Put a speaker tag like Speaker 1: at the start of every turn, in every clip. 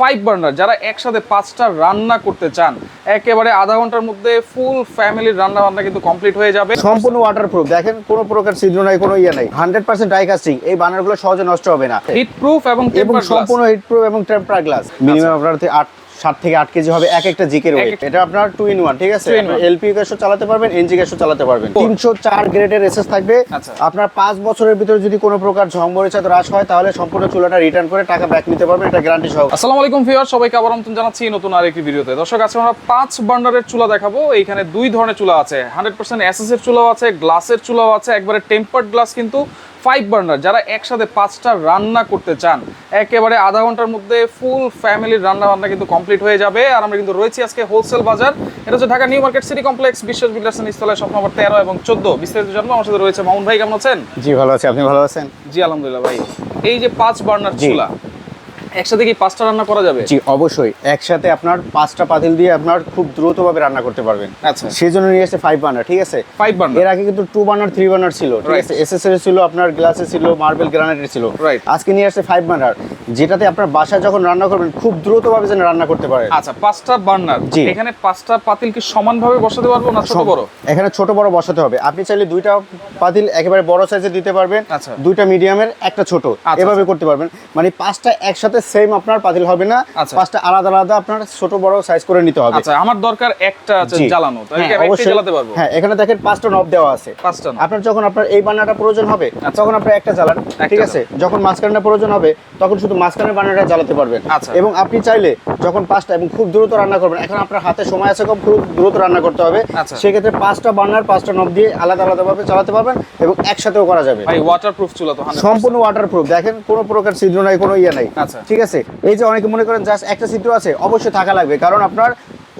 Speaker 1: Five burner যারা একসাথে পাঁচটা রান্না করতে চান একেবারে আধা ঘণ্টার মধ্যে ফুল ফ্যামিলির রান্না বান্না কিন্তু কমপ্লিট হয়ে যাবে।
Speaker 2: সম্পূর্ণ ওয়াটারপ্রুফ দেখেন কোনো প্রকার ছিদ্র নাই কোনো ইয়ে নাই। হান্ড্রেড পার্সেন্ট ডাই কাস্টিং এই বার্নারগুলো সহজে নষ্ট হবে না।
Speaker 1: হিট প্রুফ এবং
Speaker 2: এবং সম্পূর্ণ হিট প্রুফ এবং টেম্পার গ্লাস মিনিমাম আপনার আট সাত থেকে আট কেজি হবে এক একটা জিকের ওয়েট এটা আপনার টু ইন ওয়ান ঠিক আছে. এলপি গ্যাসও চালাতে পারবেন এনজি গ্যাসও চালাতে পারবেন। তিনশো চার গ্রেডের এসএস থাকবে।
Speaker 1: আচ্ছা।
Speaker 2: আপনার পাঁচ বছরের ভিতরে যদি কোনো প্রকার ঝমরিচাত হ্রাস হয় তাহলে সম্পূর্ণ চুলাটা রিটার্ন করে টাকা ব্যাক নিতে পারবেন এটা গ্যারান্টি সহ।
Speaker 1: আসসালামু আলাইকুম ভিউয়ার সবাইকে আবার আমন্ত্রণ জানাচ্ছি নতুন আরেকটি ভিডিওতে। দর্শক আজকে আমরা পাঁচ বার্নারের চুলা দেখাবো। এইখানে দুই ধরনের চুলা আছে। হান্ড্রেড পার্সেন্ট এসএস এর চুলাও আছে গ্লাসের চুলাও আছে একবারে টেম্পার্ড গ্লাস কিন্তু ফাইভ বার্নার যারা একসাথে পাঁচটা রান্না করতে চান। একেবারে আধা ঘণ্টার মধ্যে ফুল ফ্যামিলির রান্না বান্না কিন্তু কমপ্লিট হয়ে যাবে। আর আমরা কিন্তু রয়েছি আজকে হোলসেল বাজার। এটা হচ্ছে Dhaka New Market City Complex Biswas বিল্ডার্সন স্থলে স্বপ্ন নম্বর তেরো এবং চোদ্দ। বিস্তারিত জন্ম আমার সাথে রয়েছে মামুন ভাই কেমন আছেন?
Speaker 2: জি ভালো আছি। আপনি ভালো আছেন?
Speaker 1: জি আলহামদুলিল্লাহ ভাই। এই যে পাঁচ বার্নার। চুলা একসাথে কি পাঁচটা রান্না করা যাবে?
Speaker 2: জি অবশ্যই। একসাথে আপনার পাঁচটা পাতিল দিয়ে আপনার খুব দ্রুতভাবে রান্না করতে পারবেন।
Speaker 1: আচ্ছা।
Speaker 2: সেই জন্য নিয়ে এসে ফাইভ বার্নার ঠিক আছে?
Speaker 1: ফাইভ বার্নার
Speaker 2: এর আগে কিন্তু টু বার্নার থ্রি বার্নার ছিল ঠিক. আছে? এসএসএর ছিল আপনার গ্লাসে ছিল মার্বেল গ্রানাইট ছিল।
Speaker 1: রাইট
Speaker 2: আজকে নিয়ে আসছে ফাইভ বার্নার যেটাতে আপনার বাসায় যখন রান্না করবেন খুব দ্রুতভাবে যেন রান্না করতে পারেন।
Speaker 1: আচ্ছা পাঁচটা বার্নার।
Speaker 2: জি।
Speaker 1: এখানে পাঁচটা পাতিল কি সমানভাবে বসাতে পারব না ছোট বড়?
Speaker 2: এখানে ছোট বড় বসাতে হবে। আপনি চাইলে দুইটা পাতিল একেবারে বড় সাইজে দিতে পারবেন
Speaker 1: আচ্ছা।
Speaker 2: দুইটা মিডিয়ামের একটা ছোট।
Speaker 1: আচ্ছা,
Speaker 2: এভাবে করতে পারবেন। মানে পাঁচটা একসাথে সেম আপনার পাতিল হবে না
Speaker 1: আচ্ছা।
Speaker 2: পাঁচটা আলাদা আলাদা আপনার ছোট বড় সাইজ করে নিতে হবে।
Speaker 1: আচ্ছা আমার দরকার একটা জ্বালানো
Speaker 2: হ্যাঁ, অবশ্যই।
Speaker 1: জ্বালাতে পারব?
Speaker 2: হ্যাঁ এখানে দেখেন পাঁচটা নব দেওয়া আছে।
Speaker 1: পাঁচটা
Speaker 2: আপনার যখন আপনার এই বান্নাটা প্রয়োজন হবে তখন আপনার একটা জ্বালান ঠিক আছে? যখন মাঝখানটা প্রয়োজন হবে তখন শুধু মাঝখানের বান্নাটা জ্বালাতে পারবেন।
Speaker 1: আচ্ছা।
Speaker 2: এবং আপনি চাইলে যখন পাঁচটা এবং খুব দ্রুত রান্না করবেন এখন আপনার হাতে সময় আছে খুব দ্রুত রান্না করতে হবে।
Speaker 1: আচ্ছা।
Speaker 2: সেক্ষেত্রে পাঁচটা বার্নার পাঁচটা নব দিয়ে আলাদা আলাদাভাবে চালাতে পারবেন এবং একসাথেও করা যাবে।
Speaker 1: ভাই ওয়াটারপ্রুফ চুলা তো 100%
Speaker 2: সম্পূর্ণ ওয়াটারপ্রুফ দেখেন কোনো প্রকার ছিদ্র নাই কোনো ইয়ে নাই।
Speaker 1: আচ্ছা।
Speaker 2: ঠিক আছে? এই যে অনেকে মনে করেন জাস্ট একটা ছিদ্র আছে। অবশ্যই থাকা লাগবে। কারণ আপনার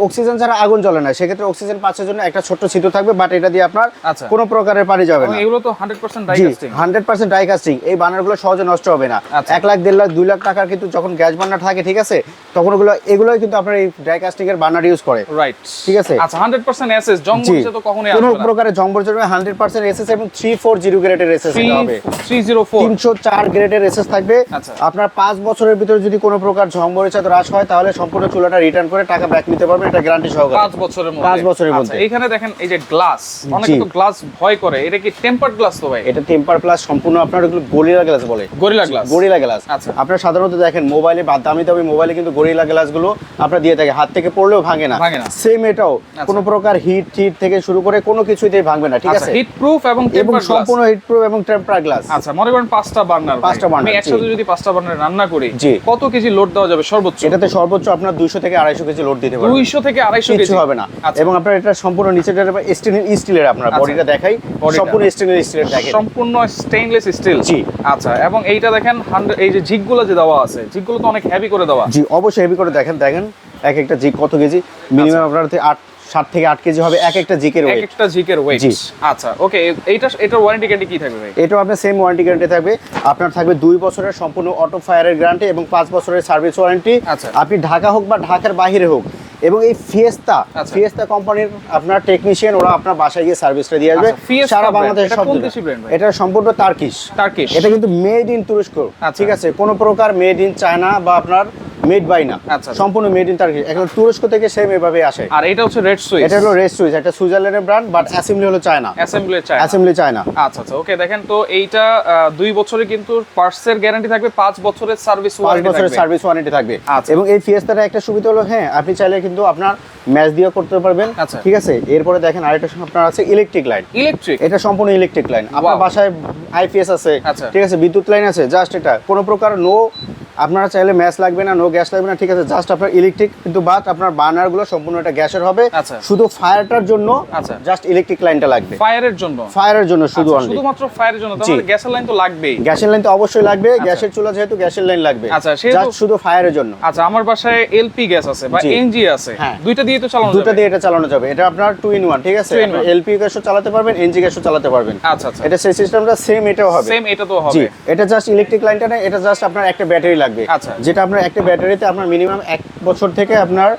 Speaker 2: অক্সিজেন ছাড়া আগুন জ্বলে না। সেক্ষেত্রে অক্সিজেন পাচ্ছের জন্য একটা ছোট্ট ছিদ্র থাকবে বাট এটা দিয়ে আপনার
Speaker 1: আচ্ছা।
Speaker 2: কোনো প্রকারের পানি যাবে না।
Speaker 1: এগুলো তো 100% ডাই
Speaker 2: জি
Speaker 1: casting
Speaker 2: hundred percent die casting এই বানারগুলো সহজে নষ্ট হবে না।
Speaker 1: আচ্ছা।
Speaker 2: এক লাখ দেড় লাখ দুই লাখ টাকার কিন্তু যখন গ্যাস বার্নার থাকে ঠিক আছে তখন ওগুলো এগুলোই কিন্তু আপনার এই ডাই কাস্টিং এর বার্নার ইউজ করে।
Speaker 1: রাইট
Speaker 2: ঠিক আছে।
Speaker 1: আচ্ছা 100% এসএস জং
Speaker 2: জি।
Speaker 1: মরিচে তো কখনোই
Speaker 2: কোনো প্রকারের জম্বর জন্য হান্ড্রেড পার্সেন্ট এসএস এবং থ্রি ফোর জিরো গ্রেডের এসএস হবে
Speaker 1: 304
Speaker 2: তিনশো চার গ্রেডের এসএস থাকবে।
Speaker 1: আচ্ছা।
Speaker 2: আপনার পাঁচ বছরের ভিতরে যদি কোনো প্রকার ঝমরিচাত হ্রাস হয় তাহলে সম্পূর্ণ চুলাটা রিটার্ন করে টাকা ব্যাক নিতে পারবেন। এটা গ্যারান্টি সহকারে।
Speaker 1: পাঁচ বছরের মধ্যে।
Speaker 2: পাঁচ বছরের
Speaker 1: আচ্ছা,
Speaker 2: মধ্যে।
Speaker 1: এখানে দেখেন এই যে গ্লাস অনেকে তো গ্লাস ভয় করে। এটা কি টেম্পার্ড গ্লাস তো ভাই?
Speaker 2: এটা টেম্পার প্লাস সম্পূর্ণ আপনার ওগুলো গরিলা গ্লাস বলে।
Speaker 1: গরিলা গ্লাস
Speaker 2: গরিলা গ্লাস
Speaker 1: আচ্ছা।
Speaker 2: আপনার সাধারণত দেখেন মোবাইলে বা দামি দামি মোবাইলে কিন্তু গরিলা গ্লাসগুলো আপনার দিয়ে থাকে। হাত থেকে পড়লেও ভাঙে না।
Speaker 1: ভাঙে না।
Speaker 2: সেম এটাও। কোনো প্রকার হিট টিট থেকে শুরু করে কোনো কিছুতেই ভাঙবে না ঠিক
Speaker 1: আচ্ছা
Speaker 2: আছে?
Speaker 1: হিট প্রুফ এবং গ্লাস
Speaker 2: সম্পূর্ণ হিট প্রুফ এবং টেম্পার গ্লাস
Speaker 1: আচ্ছা মনে করেন পাঁচটা বার্নার
Speaker 2: পাঁচটা
Speaker 1: আমি
Speaker 2: burner,
Speaker 1: একসাথে যদি পাঁচটা বার্নার রান্না করি। কত কেজি লোড দেওয়া যাবে সর্বোচ্চ?
Speaker 2: এটাতে সর্বোচ্চ আপনার দুইশো থেকে আড়াইশো কেজি লোড দিতে পারবেন।
Speaker 1: দুইশো থেকে আড়াইশো
Speaker 2: কিছু হবে না।
Speaker 1: আচ্ছা।
Speaker 2: এবং আপনার এটা সম্পূর্ণ নিচে স্টিলের স্টিলের আপনার
Speaker 1: আচ্ছা।
Speaker 2: বডিটা দেখাই সম্পূর্ণ স্টিলের স্টিলের দেখেন
Speaker 1: সম্পূর্ণ স্টেইনলেস স্টিল
Speaker 2: জি।
Speaker 1: আচ্ছা এবং এইটা দেখেন 100 এই যে জিগগুলো যে দেওয়া আছে জিগগুলো তো অনেক হেভি করে দেওয়া।
Speaker 2: জি অবশ্যই হেভি করে দেখেন দেখেন এক একটা জিগ কত কেজি? মিনিমাম আপনার হচ্ছে আট সাত থেকে আট কেজি হবে এক একটা জিকের
Speaker 1: এক
Speaker 2: ওয়েট
Speaker 1: একটা জিকের ওয়েট। আচ্ছা ওকে এইটা এটার ওয়ারেন্টি গ্যারান্টি কি থাকবে ভাই?
Speaker 2: এটাও আপনার সেম ওয়ারেন্টি গ্যারান্টি থাকবে। আপনার থাকবে দুই বছরের সম্পূর্ণ অটো ফায়ারের গ্যারান্টি এবং পাঁচ বছরের সার্ভিস ওয়ারেন্টি
Speaker 1: আচ্ছা।
Speaker 2: আপনি ঢাকা হোক বা ঢাকার বাইরে হোক এবং এই ফিয়েস্তা। ফিয়েস্তা কোম্পানির আপনার টেকনিশিয়ান ওরা আপনার বাসায় গিয়ে সার্ভিসটা দিয়ে আসবে।
Speaker 1: আচ্ছা,
Speaker 2: সারা বাংলাদেশ
Speaker 1: এটা
Speaker 2: সব? এটা সম্পূর্ণ তার্কিশ
Speaker 1: টার্কিশ
Speaker 2: এটা কিন্তু মেড ইন তুরস্ক। ঠিক আছে? কোনো প্রকার মেড ইন চায়না বা আপনার মেড বাই না।
Speaker 1: আচ্ছা।
Speaker 2: সম্পূর্ণ মেড ইন তার্কিশ এখন তুরস্ক থেকে সেম এভাবে আসে।
Speaker 1: আর এটা হচ্ছে রেড সুইচ
Speaker 2: এটা হলো রেস্ট সুইচ একটা সুইজারল্যান্ডের ব্র্যান্ড বাট অ্যাসেম্বলি হলো চায়না
Speaker 1: অ্যাসেম্বলি চাই
Speaker 2: অ্যাসেম্বলি চায়না
Speaker 1: আচ্ছা আচ্ছা ওকে দেখেন তো এইটা দুই বছরের কিন্তু পার্টসের গ্যারান্টি থাকবে পাঁচ বছরের সার্ভিস ওয়ারেন্টি
Speaker 2: বছরের সার্ভিস ওয়ারেন্টি থাকবে।
Speaker 1: আচ্ছা।
Speaker 2: এবং এই ফিয়েস্তাটা একটা সুবিধা হলো হ্যাঁ আপনি চাইলে কিন্তু আপনার ম্যাচ দিয়ে করতে পারবেন।
Speaker 1: আচ্ছা।
Speaker 2: ঠিক আছে? এরপরে দেখেন আরেকটা আপনার আছে ইলেকট্রিক লাইন
Speaker 1: ইলেকট্রিক
Speaker 2: এটা সম্পূর্ণ ইলেকট্রিক লাইন আপনার. বাসায় আইপিএস আছে।
Speaker 1: আচ্ছা।
Speaker 2: ঠিক আছে? বিদ্যুৎ লাইন আছে। জাস্ট এটা। কোনো প্রকার নো আপনারা চাইলে ম্যাচ লাগবে না নো গ্যাস লাগবে না ঠিক আছে জাস্ট আপনার ইলেকট্রিক কিন্তু বাট আপনার বার্নারগুলো সম্পূর্ণ এটা গ্যাসের হবে।
Speaker 1: আচ্ছা।
Speaker 2: শুধু ফায়ারটার জন্য
Speaker 1: আচ্ছা।
Speaker 2: জাস্ট ইলেকট্রিক লাইনটা লাগবে।
Speaker 1: ফায়ারের জন্য?
Speaker 2: ফায়ারের জন্য শুধু
Speaker 1: আচ্ছা, শুধুমাত্র ফায়ারের জন্য তাহলে গ্যাসের লাইন তো লাগবেই।
Speaker 2: গ্যাসের লাইন তো অবশ্যই লাগবে গ্যাসের চুলা যেহেতু গ্যাসের লাইন লাগবে।
Speaker 1: আচ্ছা,
Speaker 2: জাস্ট শুধু ফায়ারের জন্য।
Speaker 1: আচ্ছা আমার বাসায় এলপি গ্যাস আছে বা এনজি আছে।
Speaker 2: হ্যাঁ।
Speaker 1: দুইটা দিয়ে তো চালানো
Speaker 2: দুটো
Speaker 1: যাবে।
Speaker 2: দিয়ে এটা চালানো যাবে। এটা আপনার টু ইন ওয়ান ঠিক আছে। এলপি গ্যাসও চালাতে পারবেন এনজি গ্যাসও চালাতে পারবেন।
Speaker 1: আচ্ছা আচ্ছা।
Speaker 2: এটা সেই সিস্টেমটা সেম এটাও হবে।
Speaker 1: সেম এটা তো হবে
Speaker 2: এটা জাস্ট ইলেকট্রিক লাইনটা না এটা জাস্ট আপনার একটা ব্যাটারি লাগবে।
Speaker 1: আচ্ছা।
Speaker 2: যেটা আপনার একটা ব্যাটারিতে আপনার মিনিমাম এক বছর থেকে আপনার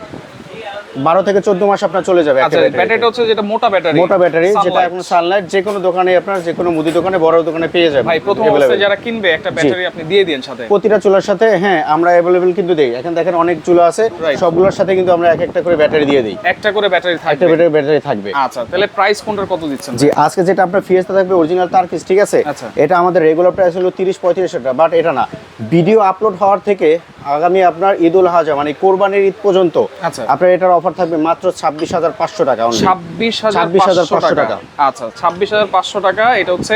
Speaker 2: বারো থেকে চোদ্দ মাস আপনার চলে যাবে
Speaker 1: আচ্ছা ব্যাটারিটা হচ্ছে যেটা মোটা ব্যাটারি
Speaker 2: মোটা ব্যাটারি যেটা এখন সানলাইট যে কোনো দোকানে আপনার যে কোনো মুদি দোকানে বড় দোকানে পেয়ে যাবেন
Speaker 1: ভাই প্রথম অবস্থায় যারা কিনবে একটা ব্যাটারি আপনি দিয়ে দিন সাথে।
Speaker 2: প্রতিটা চুলার সাথে হ্যাঁ আমরা অ্যাভেলেবেল কিন্তু দেই। এখন দেখেন অনেক চুলা আছে. সবগুলোর সাথে কিন্তু আমরা এক একটা করে ব্যাটারি দিয়ে দিই।
Speaker 1: একটা করে ব্যাটারি
Speaker 2: একটা
Speaker 1: থাকবে
Speaker 2: ব্যাটারি ব্যাটারি থাকবে।
Speaker 1: আচ্ছা তাহলে প্রাইস কোনটার কত দিচ্ছেন
Speaker 2: জি আজকে যেটা আপনার ফিয়েস্তা থাকবে অরিজিনাল তার পিস ঠিক আছে?
Speaker 1: আচ্ছা।
Speaker 2: এটা আমাদের রেগুলার প্রাইস হলো তিরিশ পঁয়ত্রিশ টাকা বাট এটা না। ভিডিও আপলোড হওয়ার থেকে আগামী আপনার ঈদ উল হাজা মানে কোরবানির ঈদ পর্যন্ত
Speaker 1: আচ্ছা।
Speaker 2: আপনার এটার অফার থাকবে মাত্র ছাব্বিশ হাজার পাঁচশো টাকা
Speaker 1: ছাব্বিশ হাজার
Speaker 2: 26,500
Speaker 1: পাঁচশো টাকা। আচ্ছা ছাব্বিশ হাজার পাঁচশো টাকা এটা হচ্ছে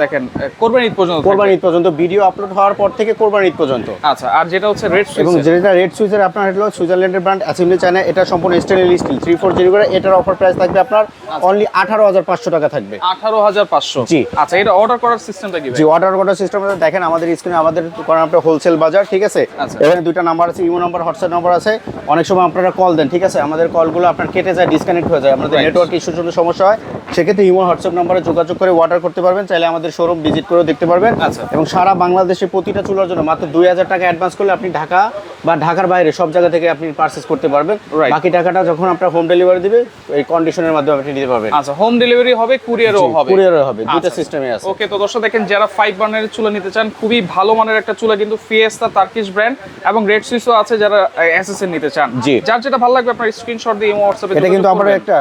Speaker 1: দেখেন কোরবানি ঈদ পর্যন্ত
Speaker 2: কোরবানি ঈদ পর্যন্ত ভিডিও আপলোড হওয়ার পর থেকে কোরবানি ঈদ পর্যন্ত।
Speaker 1: আচ্ছা আর যেটা হচ্ছে রেড
Speaker 2: এবং যেটা রেড সুইচের আপনার হলো সুইজারল্যান্ডের ব্র্যান্ড অ্যাসেম্বলি চায়না এটা সম্পূর্ণ stainless steel three four zero করে এটার অফার প্রাইস থাকবে আপনার অনলি আঠারো হাজার পাঁচশো টাকা থাকবে।
Speaker 1: আঠারো হাজার পাঁচশো।
Speaker 2: জি।
Speaker 1: আচ্ছা এটা অর্ডার করার সিস্টেমটা কি ভাই?
Speaker 2: জি অর্ডার করার সিস্টেম দেখেন আমাদের স্ক্রিনে আমাদের কারণ আপনার হোলসেল বাজার ঠিক আছে?
Speaker 1: আচ্ছা।
Speaker 2: এখানে দুইটা নাম্বার আছে ইমো নাম্বার হোয়াটসঅ্যাপ নাম্বার আছে। অনেক সময় আপনারা কল দেন ঠিক আছে? আমাদের কলগুলো আপনার কেটে যায় ডিসকানেক্ট হয়ে যায় আমাদের নেটওয়ার্ক ইস্যুর জন্য সমস্যা হয়। সেক্ষেত্রে ইমো হোয়াটসঅ্যাপ নাম্বারে যোগাযোগ করে অর্ডার করতে পারবেন চাইলে আমাদের শোরুম ভিজিট করেও দেখতে পারবেন
Speaker 1: আচ্ছা।
Speaker 2: এবং সারা বাংলাদেশে প্রতিটা চুলার জন্য মাত্র দুই হাজার টাকা অ্যাডভান্স করলে আপনি ঢাকা বা ঢাকার বাইরে সব জায়গা থেকে আপনি পারচেস করতে পারবেন। বাকি টাকাটা যখন আপনার হোম ডেলিভারি দিবে এই কন্ডিশনের মাধ্যমে আপনি দিতে পারবেন।
Speaker 1: আচ্ছা হোম ডেলিভারি হবে কুরিয়ারও হবে।
Speaker 2: কুরিয়ারে হবে দুটো
Speaker 1: আচ্ছা।
Speaker 2: সিস্টেমে আছে।
Speaker 1: ওকে তো দর্শক দেখেন যারা ফাইভ বার্নারের চুলা নিতে চান খুবই ভালো মানের একটা চুলা কিন্তু ফিয়েস্তা তার্কিশ ব্র্যান্ড এবং রেড সুইসও আছে যারা এসএসএন নিতে চান।
Speaker 2: জি।
Speaker 1: যার যেটা ভালো লাগবে আপনার স্ক্রিনশট দিয়ে হোয়াটসঅ্যাপে
Speaker 2: এটা কিন্তু আমরা একটা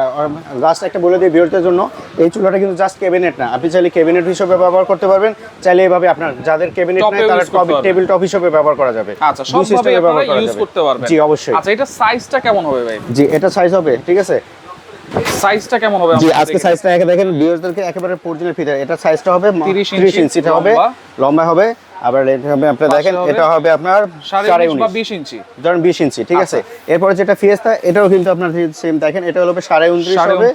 Speaker 2: জাস্ট একটা বলে দিই বিরতির জন্য। এই চুলাটা কিন্তু জাস্ট ক্যাবিনেট না। আপনি চাইলে ক্যাবিনেট হিসেবে ব্যবহার করতে পারবেন। চাইলে এভাবে আপনার যাদের ক্যাবিনেট নাই তারা। টেবিল টপ হিসেবে ব্যবহার করা যাবে।
Speaker 1: আচ্ছা সবভাবে
Speaker 2: ব্যবহার করা
Speaker 1: ইউজ
Speaker 2: যাবে।
Speaker 1: করতে পারবেন।
Speaker 2: জি অবশ্যই।
Speaker 1: আচ্ছা এটা সাইজটা কেমন হবে ভাই?
Speaker 2: জি এটা সাইজ হবে ঠিক আছে?
Speaker 1: সাইজটা কেমন হবে
Speaker 2: জি আজকে সাইজটা একে দেখেন ভিউয়ারদেরকে একেবারে অরিজিনাল ফিচার এটা সাইজটা হবে
Speaker 1: 30
Speaker 2: 30 ইঞ্চিটা হবে
Speaker 1: লম্বা।
Speaker 2: হবে আবার এটা হবে আপনি দেখেন এটা হবে আপনার
Speaker 1: সাড়ে
Speaker 2: সাড়ে
Speaker 1: উনিশ বা
Speaker 2: উনিশ।
Speaker 1: বিশ ইঞ্চি।
Speaker 2: ধরেন বিশ ইঞ্চি ঠিক আছে? এরপরে যেটা ফিয়েস্তা এটাও কিন্তু আপনার সেম দেখেন এটা হলো সাড়ে উনত্রিশ
Speaker 1: সাড়ে
Speaker 2: হবে।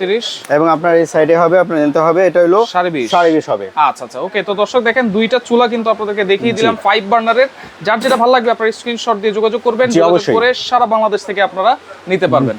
Speaker 2: এবং আপনার এই সাইডে হবে আপনার নিতে হবে এটা হলো
Speaker 1: সাড়ে বিশ।
Speaker 2: সাড়ে বিশ হবে।
Speaker 1: আচ্ছা আচ্ছা ওকে তো দর্শক দেখেন দুইটা চুলা কিন্তু আপনাদেরকে দেখিয়ে দিলাম ফাইভ বার্নারের যার যেটা ভালো লাগবে আপনার স্ক্রিনশট দিয়ে যোগাযোগ করবেন যোগাযোগ করে সারা বাংলাদেশ থেকে আপনারা নিতে পারবেন।